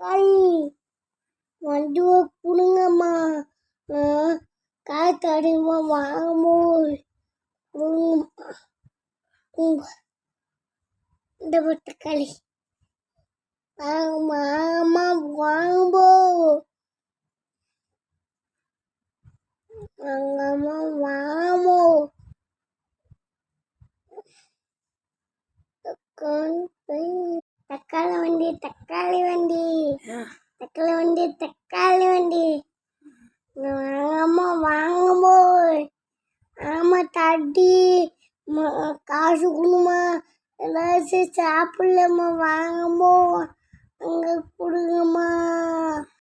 காளி வண்டுவை கொடுங்கம்மா காய் தடிமா வாங்கமோ இந்த பட்டு தக்காளி வாங்கம்மா வாங்கம்போ. வாங்கம்மா வாங்கமோ தக்காளி வண்டி தக்காளி வண்டி. தக்காளி வண்டி தக்காளி வண்டி. வாங்கம்மா வாங்கம்மோ. ஆமா தட்டி காசு கொடுமா ஏதாச்சும் சாப்பிடலம்மா வாங்கம்மோ. அங்கே